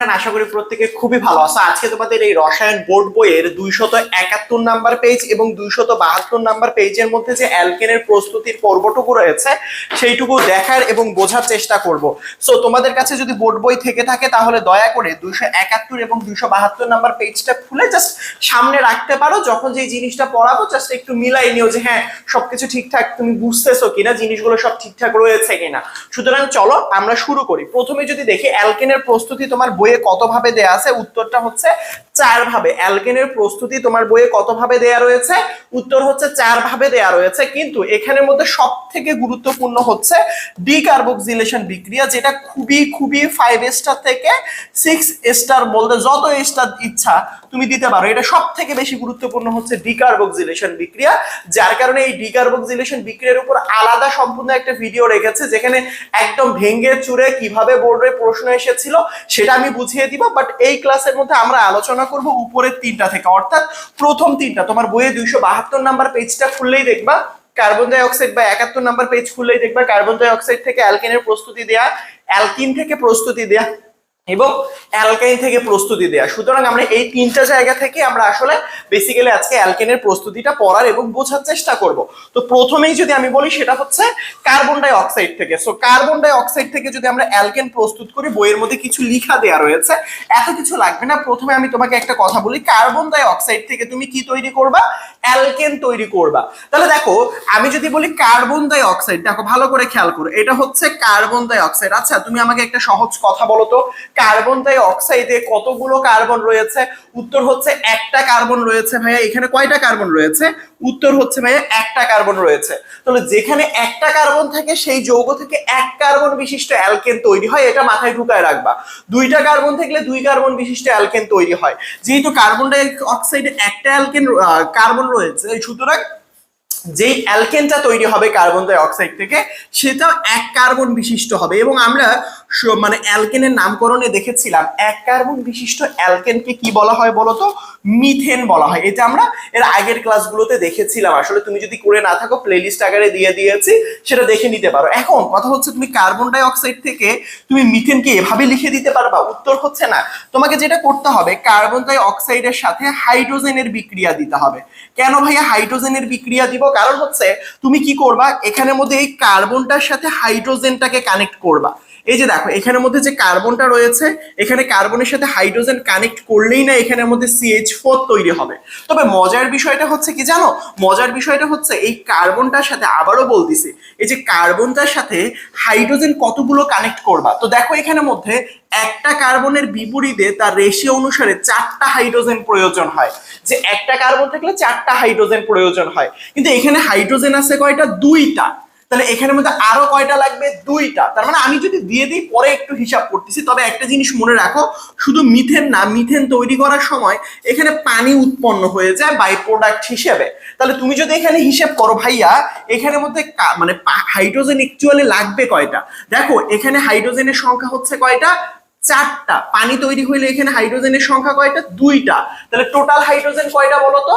আশা করি প্রত্যেকে খুবই ভালো আছে। আজকে তোমাদের এই রসায়ন বোর্ড বইয়ের দুইশত একাত্তর নাম্বার পেজ এবং দুইশত বাহাত্তর নাম্বার পেজের মধ্যে যে অ্যালকেনের প্রস্তুতির পর্বটুকু রয়েছে, সেইটুকু দেখার এবং বোঝার চেষ্টা করব। সো তোমাদের কাছে যদি বোর্ড বই থেকে থাকে, তাহলে দয়া করে দুইশো একাত্তর এবং দুইশো বাহাত্তর নাম্বার পেজটা খুলে জাস্ট সামনে রাখতে পারো। যখন যে জিনিসটা পড়াবো জাস্ট একটু মিলাই নিও যে হ্যাঁ সবকিছু ঠিকঠাক তুমি বুঝতেছো কিনা, জিনিসগুলো সব ঠিকঠাক রয়েছে কিনা। সুতরাং চলো আমরা শুরু করি। প্রথমে যদি দেখি, অ্যালকেনের প্রস্তুতি তোমার বইয়ে কত ভাবে দেয়া আছে? উত্তরটা হচ্ছে চার ভাবে। অ্যালকেনের প্রস্তুতি তোমার বইয়ে কত ভাবে দেয়া রয়েছে? উত্তর হচ্ছে চার ভাবে দেয়া রয়েছে। কিন্তু এখানের মধ্যে সব থেকে গুরুত্বপূর্ণ হচ্ছে ডিকার্বক্সিলেশন বিক্রিয়া, যেটা খুবই খুবই ফাইভ স্টার থেকে সিক্স স্টার বলতে যত স্টার ইচ্ছা তুমি দিতে পারো। এটা সব থেকে বেশি গুরুত্বপূর্ণ হচ্ছে ডিকার্বক্সিলেশন বিক্রিয়া, যার কারণে এই ডিকার্বক্সিলেশন বিক্রিয়ার উপর আলাদা সম্পূর্ণ একটা ভিডিও রেখেছে, যেখানে একদম ভেঙ্গে চুরে কীভাবে বোর্ডে প্রশ্ন এসেছিল সেটা আমি বুঝিয়ে দিব বাট এই ক্লাসের মধ্যে আমরা আলোচনা করব উপরের তিনটা থেকে। অর্থাৎ প্রথম তিনটা, তোমার বইয়ে দুইশো বাহাত্তর নাম্বার পেজটা খুললেই দেখবা কার্বন ডাই অক্সাইড বা একাত্তর নাম্বার পেজ খুললেই দেখবা কার্বন ডাইঅক্সাইড থেকে অ্যালকিনের প্রস্তুতি দেয়া অ্যালকিন থেকে প্রস্তুতি দেয়া এবং অ্যালকাইন থেকে প্রস্তুতি দেয়া। সুতরাং আমরা এই তিনটা জায়গা থেকে আমরা আসলে বেসিক্যালি আজকে অ্যালকেনের প্রস্তুতিটা পড়ার এবং বোঝার চেষ্টা করব। তো প্রথমেই যদি আমি বলি, সেটা হচ্ছে কার্বন ডাই অক্সাইড থেকে। সো কার্বন ডাই অক্সাইড থেকে যদি আমরা অ্যালকেন প্রস্তুত করি, বইয়ের মধ্যে কিছু লিখা দেয়া রয়েছে। এত কিছু লাগবে না। প্রথমে আমি তোমাকে একটা কথা বলি কার্বন ডাই অক্সাইড থেকে তুমি কি তৈরি করবা? অ্যালকেন তৈরি করবা। তাহলে দেখো, আমি যদি বলি কার্বন ডাই অক্সাইড দেখো, ভালো করে খেয়াল করো। এটা হচ্ছে কার্বন ডাই অক্সাইড আচ্ছা তুমি আমাকে একটা সহজ কথা বলো তো। কার্বন ডাই অক্সাইডে কতগুলো কার্বন রয়েছে? উত্তর হচ্ছে একটা কার্বন রয়েছে ভাইয়া, এখানে কয়টা কার্বন রয়েছে? উত্তর হচ্ছে ভাইয়া একটা কার্বন রয়েছে। তাহলে যেখানে একটা কার্বন থাকে, সেই যৌগ থেকে এক কার্বন বিশিষ্ট অ্যালকেন তৈরি হয়, এটা মাথায় ঢুকায় রাখবা। দুইটা কার্বন থাকলে দুই কার্বন বিশিষ্ট অ্যালকেন তৈরি হয়। যেহেতু কার্বন ডাই অক্সাইডে একটা অ্যালকেন কার্বন রয়েছে, সুতরাং যেই অ্যালকেনটা তৈরি হবে কার্বন ডাই অক্সাইড থেকে, সেটাও এক কার্বন বিশিষ্ট হবে। এবং আমরা মানে অ্যালকেনের নামকরণে দেখেছিলাম, এক কার্বন বিশিষ্ট অ্যালকেনকে কি বলা হয় বলতো? মিথেন বলা হয়। এটা আমরা এর আগের ক্লাসগুলোতে দেখেছিলাম। আসলে তুমি যদি করে না থাকো প্লেলিস্ট আকারে দিয়ে দিয়েছি, সেটা দেখে নিতে পারো। এখন কথা হচ্ছে, তুমি কার্বন ডাই অক্সাইড থেকে তুমি মিথেনকে এভাবে লিখে দিতে পারবা? উত্তর হচ্ছে না। তোমাকে যেটা করতে হবে, কার্বন ডাই অক্সাইডের সাথে হাইড্রোজেনের বিক্রিয়া দিতে হবে। কেন ভাইয়া হাইড্রোজেনের বিক্রিয়া দিব? কারণ হচ্ছে তুমি কি করবা? এখানের মধ্যে এই কার্বনটার সাথে হাইড্রোজেনটাকে কানেক্ট করবা। এই যে দেখো, এখানের মধ্যে যে কার্বনটা রয়েছে, এখানে কার্বনের সাথে হাইড্রোজেন কানেক্ট করলেই না এখানের মধ্যে সিএইচ ফোর তৈরি হবে। তবে মজার বিষয়টা হচ্ছে কি জানো? মজার বিষয়টা হচ্ছে এই কার্বনটার সাথে আবারও বলতেছি, এই যে কার্বনটার সাথে হাইড্রোজেন কতগুলো কানেক্ট করবা? তো দেখো এখানের মধ্যে একটা কার্বনের বিপরীতে তার রেশিও অনুসারে চারটা হাইড্রোজেন প্রয়োজন হয়। যে একটা কার্বন থাকলে চারটা হাইড্রোজেন প্রয়োজন হয়। কিন্তু এখানে হাইড্রোজেন আছে কয়টা? দুইটা। তাহলে এখানের মধ্যে আরও কয়টা লাগবে? দুইটা। তার মানে আমি যদি দিয়ে দিই, পরে একটু হিসাব করতেছি। তবে একটা জিনিস মনে রাখো, শুধু মিথেন না, মিথেন তৈরি করার সময় এখানে পানি উৎপন্ন হয়ে যায় বাই প্রোডাক্ট হিসেবে। তাহলে তুমি যদি এখানে হিসেব করো, ভাইয়া, এখানের মধ্যে মানে হাইড্রোজেন অ্যাকচুয়ালি লাগবে কয়টা? দেখো, এখানে হাইড্রোজেনের সংখ্যা হচ্ছে কয়টা? চারটা। পানি তৈরি হইলে এখানে হাইড্রোজেনের সংখ্যা কয়টা? দুইটা। তাহলে টোটাল হাইড্রোজেন কয়টা বলো তো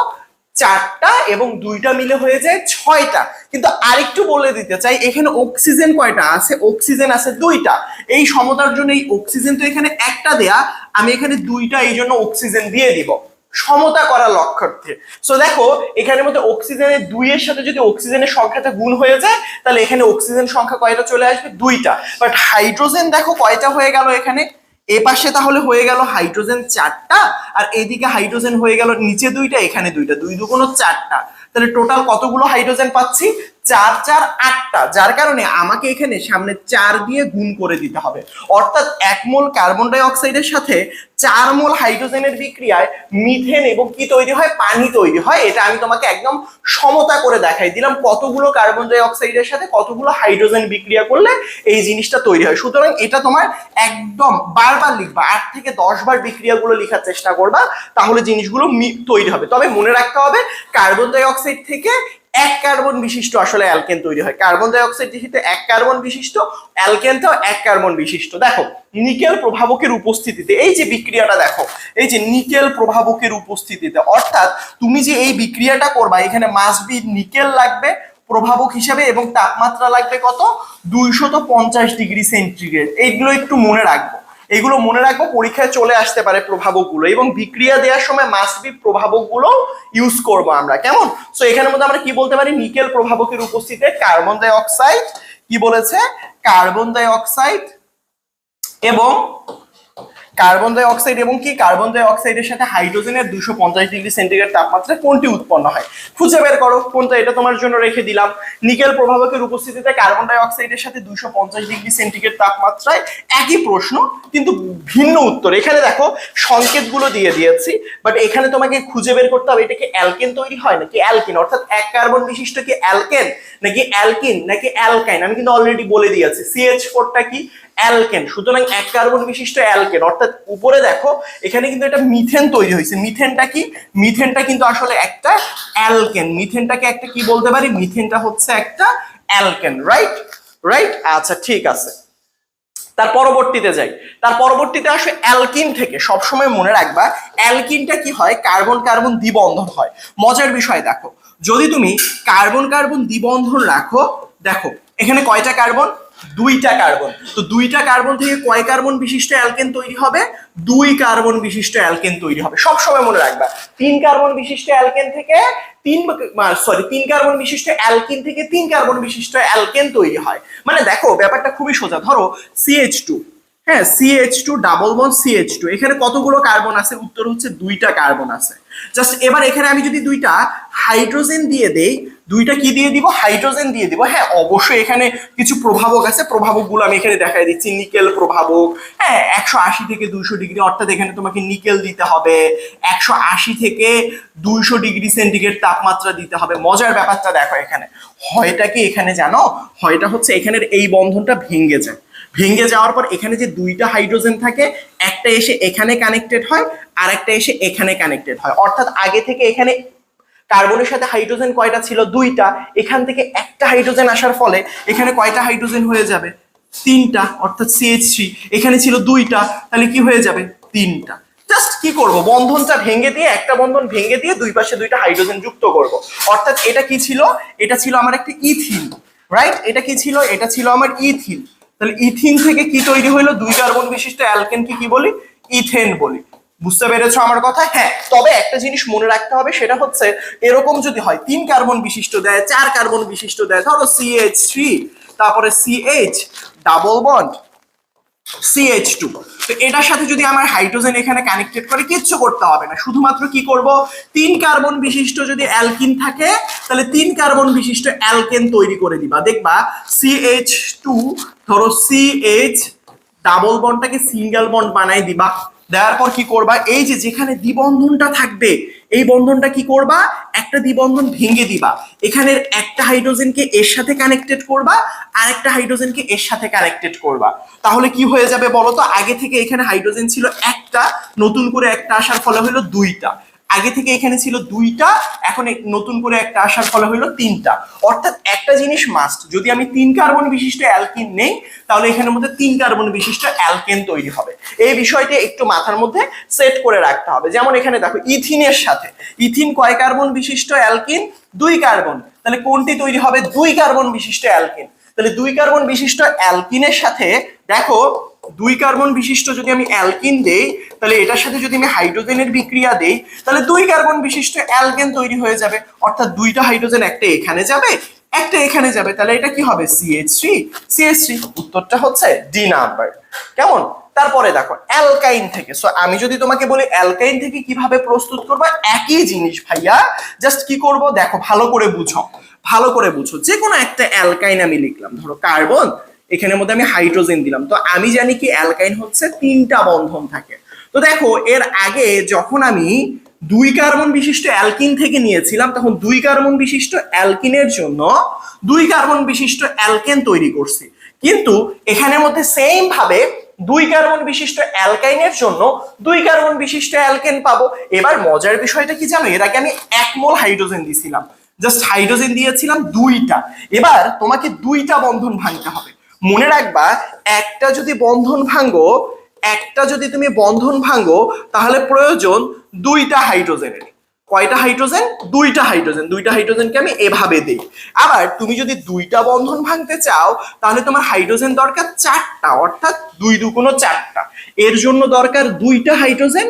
চারটা এবং দুইটা মিলে হয়ে যায় ছয়টা। কিন্তু আরেকটু বলে দিতে চাই, এখানে অক্সিজেন কয়টা আছে? অক্সিজেন আছে দুইটা। এই সমতার জন্য এই অক্সিজেন তো এখানে একটা দেয়া, আমি এখানে দুইটা এই জন্য অক্সিজেন দিয়ে দিব। সমতা করার লক্ষ্যার্থে। সো দেখো এখানের মধ্যে অক্সিজেনের দুইয়ের সাথে যদি অক্সিজেনের সংখ্যাটা গুণ হয়ে যায়, তাহলে এখানে অক্সিজেন সংখ্যা কয়টা চলে আসবে? দুইটা। বাট হাইড্রোজেন দেখো কয়টা হয়ে গেল এখানে? এ পাশে তাহলে হয়ে গেল হাইড্রোজেন চারটা, আর এদিকে হাইড্রোজেন হয়ে গেল নিচে দুইটা, এখানে দুইটা, দুই দুগুণ চারটা। তাহলে টোটাল কতগুলো হাইড্রোজেন পাচ্ছি? চার চার আটটা, যার কারণে আমাকে এখানে সামনে চার দিয়ে গুণ করে দিতে হবে। অর্থাৎ এক মোল কার্বন ডাই অক্সাইডের সাথে চার মোল হাইড্রোজেনের বিক্রিয়ায় মিথেন এবং কি তৈরি হয়? পানি তৈরি হয়। এটা আমি তোমাকে একদম সমতা করে দেখাই দিলাম কতগুলো কার্বন ডাই অক্সাইডের সাথে কতগুলো হাইড্রোজেন বিক্রিয়া করলে এই জিনিসটা তৈরি হয়। সুতরাং এটা তোমার একদম বারবার লিখবা, আট থেকে দশ বার বিক্রিয়াগুলো লেখার চেষ্টা করবা, তাহলে জিনিসগুলো তৈরি হবে। তবে মনে রাখতে হবে কার্বন ডাই অক্সাইড থেকে এক কার্বন বিশিষ্ট আসলে অ্যালকেন তৈরি হয়। কার্বন ডাই অক্সাইড যেহেতু এক কার্বন বিশিষ্ট, অ্যালকেনটাও এক কার্বন বিশিষ্ট। দেখো, নিকেল প্রভাবকের উপস্থিতিতে, এই যে বিক্রিয়াটা দেখো, এই যে নিকেল প্রভাবকের উপস্থিতিতে, অর্থাৎ তুমি যে এই বিক্রিয়াটা করবা, এখানে মাস্ট বি নিকেল লাগবে প্রভাবক হিসাবে এবং তাপমাত্রা লাগবে কত? দুইশত পঞ্চাশ ডিগ্রি সেন্টিগ্রেড। এইগুলো একটু মনে রাখব। এগুলো মনে রাখব, পরীক্ষায় চলে আসতে পারে প্রভাবকগুলো এবং বিক্রিয়া দেওয়ার সময় মাসবি প্রভাবকগুলো ইউজ করব আমরা। কেমন? সো এখানের মধ্যে আমরা কি বলতে পারি? নিকেল প্রভাবকের উপস্থিতিতে কার্বন ডাই অক্সাইড কি বলেছে? কার্বন ডাই অক্সাইড এবং কার্বন ডাই অক্সাইড এবং কি কার্বন ডাই অক্সাইডের সাথে হাইড্রোজেনের দুশো পঞ্চাশ ডিগ্রি সেন্টিগ্রেড তাপমাত্রায় কোনটি উৎপন্ন হয়? খুঁজে বের করো, কোনটা এটা তোমার জন্য রেখে দিলাম। নিকেল প্রভাবকের উপস্থিতিতে কার্বন ডাই অক্সাইডের সাথে দুশো পঞ্চাশ ডিগ্রি সেন্টিগ্রেড তাপমাত্রায় একই প্রশ্ন, কিন্তু ভিন্ন উত্তর। এখানে দেখো, সংকেতগুলো দিয়ে দিয়েছি বাট এখানে তোমাকে খুঁজে বের করতে হবে, এটা কি অ্যালকেন তৈরি হয় নাকি অ্যালকিন? অর্থাৎ এক কার্বন বিশিষ্ট কি অ্যালকেন নাকি অ্যালকিন নাকি অ্যালকাইন? আমি কিন্তু অলরেডি বলে দিয়েছি। সিএইচ ফোরটা কি? অ্যালকেন, সুতরাং এক কার্বন বিশিষ্ট অ্যালকেন। অর্থাৎ উপরে দেখো, এখানে কিন্তু এটা মিথেন তৈরি হয়েছে। মিথেনটা কি? মিথেনটা কিন্তু আসলে একটা অ্যালকেন। মিথেনটাকে একটা কি বলতে পারি? মিথেনটা হচ্ছে একটা অ্যালকেন রাইট রাইট আচ্ছা ঠিক আছে। তার পরবর্তীতে যাই। তার পরবর্তীতে আসে অ্যালকিন থেকে। সবসময় মনে রাখবা, অ্যালকিনটা কি হয়? কার্বন কার্বন দ্বিবন্ধন হয়। মজার বিষয় দেখো, যদি তুমি কার্বন কার্বন দ্বিবন্ধন রাখো, দেখো, এখানে কয়টা কার্বন? দুইটা কার্বন তো দুইটা কার্বন থেকে কয় কার্বন বিশিষ্ট অ্যালকেন তৈরি হবে? দুই কার্বন বিশিষ্ট অ্যালকেন তৈরি হবে। সব সময় মনে রাখবা, তিন কার্বন বিশিষ্ট অ্যালকেন থেকে তিন সরি তিন কার্বন বিশিষ্ট অ্যালকিন থেকে তিন কার্বন বিশিষ্ট অ্যালকেন তৈরি হয়। মানে দেখো, ব্যাপারটা খুবই সোজা। ধরো সিএইচ টু হ্যাঁ CH two double bond CH two এখানে কতগুলো কার্বন আছে? উত্তর হচ্ছে দুইটা কার্বন আছে। জাস্ট এবার এখানে আমি যদি দুইটা হাইড্রোজেন দিয়ে দেই দুইটা কি দিয়ে দিব? হাইড্রোজেন দিয়ে দিব। হ্যাঁ অবশ্যই এখানে কিছু প্রভাবক আছে। প্রভাবকগুলো আমি এখানে দেখাই দিচ্ছি। নিকেল প্রভাবক। হ্যাঁ একশো আশি থেকে দুইশো ডিগ্রি, অর্থাৎ এখানে তোমাকে নিকেল দিতে হবে। একশো আশি থেকে দুইশো ডিগ্রি সেন্টিগ্রেড তাপমাত্রা দিতে হবে। মজার ব্যাপারটা দেখো এখানে। হয়টা কি এখানে জানো? হয়টা হচ্ছে এখানের এই বন্ধনটা ভেঙে যায়। ভেঙে যাওয়ার পর এখানে যে দুইটা হাইড্রোজেন থাকে, একটা এসে এখানে কানেক্টেড হয় আর একটা এসে এখানে কানেক্টেড হয়। অর্থাৎ আগে থেকে এখানে কার্বনের সাথে হাইড্রোজেন কয়টা ছিল? দুইটা। এখান থেকে একটা হাইড্রোজেন আসার ফলে এখানে কয়টা হাইড্রোজেন হয়ে যাবে? তিনটা, অর্থাৎ সিএইচ এখানে ছিল দুইটা, তাহলে কি হয়ে যাবে? তিনটা। জাস্ট কি করব? বন্ধনটা ভেঙে দিয়ে, একটা বন্ধন ভেঙে দিয়ে দুই পাশে দুইটা হাইড্রোজেন যুক্ত করব। অর্থাৎ এটা কি ছিল? এটা ছিল আমার একটা ইথিন রাইট এটা কি ছিল? এটা ছিল আমার ইথিন তাহলে ইথিন থেকে কি তৈরি হইল দুই কার্বন বিশিষ্ট অ্যালকেনকে কি বলি? ইথেন বলি। বুঝতে পেরেছ আমার কথা? হ্যাঁ তবে একটা জিনিস মনে রাখতে হবে, সেটা হচ্ছে এরকম যদি হয়, তিন কার্বন বিশিষ্ট দেয়, চার কার্বন বিশিষ্ট দেয়, ধরো সিএইচ থ্রি তারপরে CH double bond CH two তো এটার সাথে যদি আমার হাইড্রোজেন এখানে কানেক্টেড করে, কিচ্ছু করতে হবে না। শুধুমাত্র কি করব? তিন কার্বন বিশিষ্ট যদি অ্যালকিন থাকে, তাহলে তিন কার্বন বিশিষ্ট অ্যালকেন তৈরি করে দিবা। দেখবা সিএইচ টু ধরো সিএইচ ডাবল বন্ডটাকে সিঙ্গেল বন্ড বানাই দিবা। দেওয়ার পর কি করবা? এই যে যেখানে দ্বিবন্ধনটা থাকবে, এই বন্ধনটা কি করবা? একটা দ্বিবন্ধন ভেঙে দিবা। এখানের একটা হাইড্রোজেনকে এর সাথে কানেক্টেড করবা আর একটা হাইড্রোজেনকে এর সাথে কানেক্টেড করবা। তাহলে কি হয়ে যাবে বলো তো আগে থেকে এখানে হাইড্রোজেন ছিল একটা, নতুন করে একটা আসার ফলে হলো দুইটা। আগে থেকে এখানে ছিল দুইটা, এখন নতুন করে একটা আসার ফলে হলো তিনটা। অর্থাৎ একটা জিনিস মাস্ট যদি আমি তিন কার্বন বিশিষ্ট অ্যালকিন নেই, তাহলে এখানের মধ্যে তিন কার্বন বিশিষ্ট অ্যালকেন তৈরি হবে। এই বিষয়টি একটু মাথার মধ্যে সেট করে রাখতে হবে। যেমন এখানে দেখো, ইথিনের সাথে। ইথিন কয় কার্বন বিশিষ্ট অ্যালকিন দুই কার্বন তাহলে কোনটি তৈরি হবে? দুই কার্বন বিশিষ্ট অ্যালকিন তাহলে দুই কার্বন বিশিষ্ট অ্যালকিনের সাথে দেখো দুই কার্বন বিশিষ্ট যদি আমি অ্যালকিন দেই, তাহলে এটার সাথে যদি আমি হাইড্রোজেনের বিক্রিয়া দেই, তাহলে দুই কার্বন বিশিষ্ট অ্যালকেন তৈরি হয়ে যাবে। অর্থাৎ দুইটা হাইড্রোজেন একটা এখানে যাবে, একটা এখানে যাবে। তাহলে এটা কি হবে? সিএইচ থ্রি সিএইচ থ্রি উত্তরটা হচ্ছে ডি নাম্বার কেমন? তারপরে দেখো, অ্যালকাইন থেকে। সো আমি যদি তোমাকে বলি অ্যালকাইন থেকে কীভাবে প্রস্তুত করব? একই জিনিস ভাইয়া। জাস্ট কি করব? দেখো, ভালো করে বুঝো। ভালো করে বুঝো। যে কোনো একটা অ্যালকাইন আমি লিখলাম। ধরো, কার্বন এখানের মধ্যে আমি হাইড্রোজেন দিলাম। তো আমি জানি কি অ্যালকাইন হচ্ছে তিনটা বন্ধন থাকে। তো দেখো, এর আগে যখন আমি দুই কার্বন বিশিষ্ট অ্যালকিন থেকে নিয়েছিলাম, তখন দুই কার্বন বিশিষ্ট অ্যালকিনের জন্য দুই কার্বন বিশিষ্ট অ্যালকেন তৈরি করছি। কিন্তু এখানের মধ্যে সেম ভাবে দুই কার্বন বিশিষ্ট অ্যালকাইনের জন্য দুই কার্বন বিশিষ্ট অ্যালকেন পাবো। এবার মজার বিষয়টা কি জানো? এর আগে আমি এক মোল হাইড্রোজেন দিছিলাম। জাস্ট হাইড্রোজেন দিয়েছিলাম দুইটা। এবার তোমাকে দুইটা বন্ধন ভাঙতে হবে। মনে রাখবা, একটা যদি বন্ধন ভাঙো, একটা যদি তুমি বন্ধন ভাঙ্গো তাহলে প্রয়োজন দুইটা হাইড্রোজেনের কয়টা হাইড্রোজেন? দুইটা হাইড্রোজেন। দুইটা হাইড্রোজেনকে আমি এভাবে দিই। আবার তুমি যদি দুইটা বন্ধন ভাঙতে চাও, তাহলে তোমার হাইড্রোজেন দরকার চারটা, অর্থাৎ দুই দুগুণ চারটা। এর জন্য দরকার দুইটা হাইড্রোজেন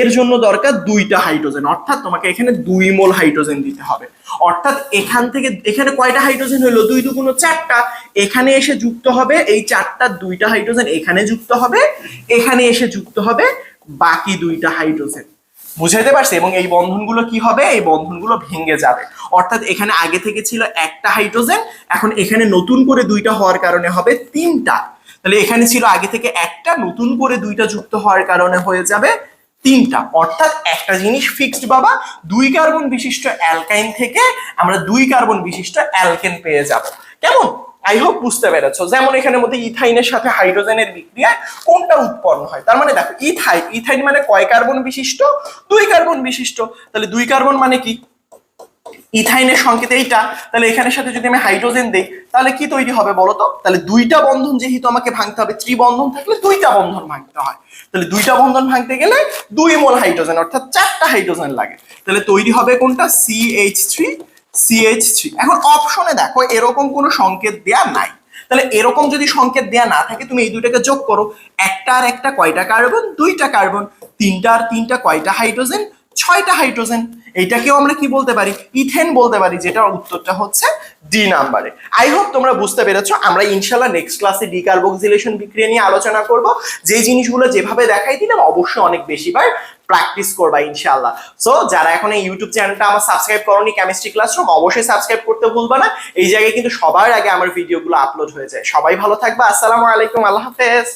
এর জন্য দরকার দুইটা হাইড্রোজেন। অর্থাৎ তোমাকে এখানে দুই মোল হাইড্রোজেন দিতে হবে। অর্থাৎ এখান থেকে, এখানে কয়টা হাইড্রোজেন হলো? দুই দুগুণ চারটা। এখানে এসে যুক্ত হবে এই চারটা, দুইটা হাইড্রোজেন এখানে যুক্ত হবে, এখানে এসে যুক্ত হবে বাকি দুইটা হাইড্রোজেন। বুঝাইতে পারছি? এবং এই বন্ধনগুলো কি হবে? এই বন্ধনগুলো ভেঙে যাবে। অর্থাৎ এখানে আগে থেকে ছিল একটা হাইড্রোজেন, এখন এখানে নতুন করে দুইটা হওয়ার কারণে হবে তিনটা। তাহলে এখানে ছিল আগে থেকে একটা, নতুন করে দুইটা যুক্ত হওয়ার কারণে হয়ে যাবে তিনটা। অর্থাৎ একটা জিনিস ফিক্সড বাবা, দুই কার্বন বিশিষ্ট অ্যালকাইন থেকে আমরা দুই কার্বন বিশিষ্ট অ্যালকেন পেয়ে যাব। কেমন? আই হোপ বুঝতে পেরেছ। যেমন এখানে মধ্যে ইথাইনের সাথে হাইড্রোজেনের বিক্রিয়ায় কোনটা উৎপন্ন হয়? তার মানে দেখো ইথাইন ইথাইন মানে কয় কার্বন বিশিষ্ট? দুই কার্বন বিশিষ্ট। তাহলে দুই কার্বন মানে কি? ইথাইনের সংকেত এইটা, তাহলে এখানের সাথে যদি আমি হাইড্রোজেন দেই, তাহলে কি তৈরি হবে বলো তো তাহলে দুইটা বন্ধন যেহেতু আমাকে ভাঙতে হবে, ত্রিবন্ধন থাকলে দুইটা বন্ধন ভাঙতে হয়। তাহলে দুইটা বন্ধন ভাঙতে গেলে দুই মোল হাইড্রোজেন, অর্থাৎ চারটা হাইড্রোজেন লাগে। তাহলে তৈরি হবে কোনটা? সিএইচ থ্রি সিএইচ থ্রি এখন অপশনে দেখো, এরকম কোনো সংকেত দেয়া নাই। তাহলে এরকম যদি সংকেত দেয়া না থাকে, তুমি এই দুইটাকে যোগ করো। একটা আর একটা কয়টা কার্বন? দুইটা কার্বন। তিনটা আর তিনটা কয়টা হাইড্রোজেন? ছয়টা হাইড্রোজেন, এইটাকেও আমরা কি বলতে পারি? ইথেন বলতে পারি, যেটার উত্তরটা হচ্ছে ডি নাম্বারে আই হোপ তোমরা বুঝতে পেরেছ, আমরা ইনশাল্লাহ নেক্সট ক্লাসে ডিকার্বক্সিলেশন বিক্রিয়া নিয়ে আলোচনা করব। যে জিনিসগুলো যেভাবে দেখাই দিলাম, অবশ্যই অনেক বেশিবার প্র্যাকটিস করবা ইনশাল্লাহ সো যারা এখন এই ইউটিউব চ্যানেলটা আমার সাবস্ক্রাইব করনি কেমিস্ট্রি ক্লাসরুম অবশ্যই সাবস্ক্রাইব করতে ভুলবা না। এই জায়গায় কিন্তু সবার আগে আমার ভিডিওগুলো আপলোড হয়ে যায়। সবাই ভালো থাকবা। আসসালামু আলাইকুম, আল্লাহ হাফেজ।